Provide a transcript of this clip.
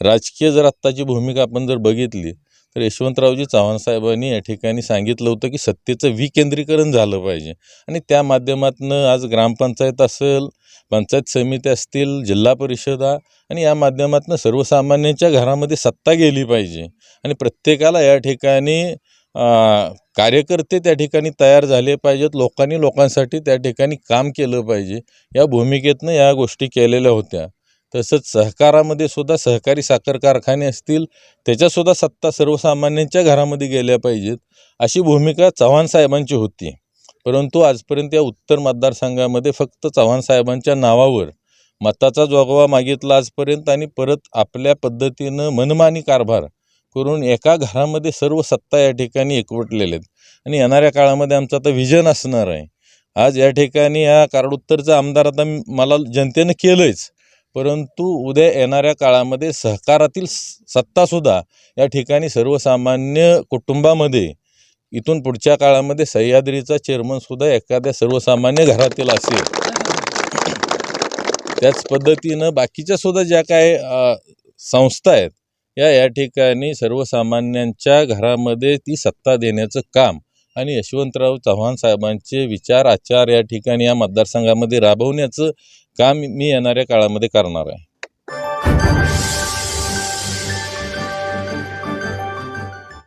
राजकीय जर आत्ताची भूमिका आपण जर बघितली तर यशवंतरावजी चव्हाण साहेबांनी या ठिकाणी सांगितलं होतं की सत्तेचं विकेंद्रीकरण झालं पाहिजे. आणि त्या माध्यमातून आज ग्रामपंचायत असेल पंचायत समिती असतील जिल्हा परिषदा आणि या माध्यमातून सर्वसामान्यांच्या घरामध्ये सत्ता गेली पाहिजे. आणि प्रत्येकाला या ठिकाणी कार्यकर्ते त्या ठिकाणी तयार झाले पाहिजेत. लोकांनी लोकांसाठी त्या ठिकाणी काम केलं पाहिजे. या भूमिकेतनं या गोष्टी केलेल्या होत्या. तसंच सहकारामध्ये सुद्धा सहकारी साखर कारखाने असतील त्याच्यासुद्धा सत्ता सर्वसामान्यांच्या घरामध्ये गेल्या पाहिजेत अशी भूमिका चव्हाण साहेबांची होती. परंतु आजपर्यंत या उत्तर मतदारसंघामध्ये फक्त चव्हाण साहेबांच्या नावावर मताचा जोगवा मागितला आजपर्यंत आणि परत आपल्या पद्धतीनं मनमानी कारभार करून एका घरामध्ये सर्व सत्ता या ठिकाणी एकवटलेल्या आहेत. आणि येणाऱ्या काळामध्ये आमचं आता विजन असणार आहे. आज या ठिकाणी या कारडोत्तरचा आमदार आता मला जनतेनं केलंच परंतु उद्या येणाऱ्या काळामध्ये सहकारातील सत्तासुद्धा या ठिकाणी सर्वसामान्य कुटुंबामध्ये इथून पुढच्या काळामध्ये सह्याद्रीचा चेअरमनसुद्धा एखाद्या सर्वसामान्य घरातील असेल. त्याच पद्धतीनं बाकीच्या सुद्धा ज्या काय संस्था आहेत या या ठिकाणी सर्वसामान्यांच्या घरामध्ये ती सत्ता देण्याचं काम आणि यशवंतराव चव्हाण साहेबांचे विचार आचार या ठिकाणी या मतदारसंघामध्ये राबवण्याचं काम मी येणाऱ्या काळामध्ये करणार आहे?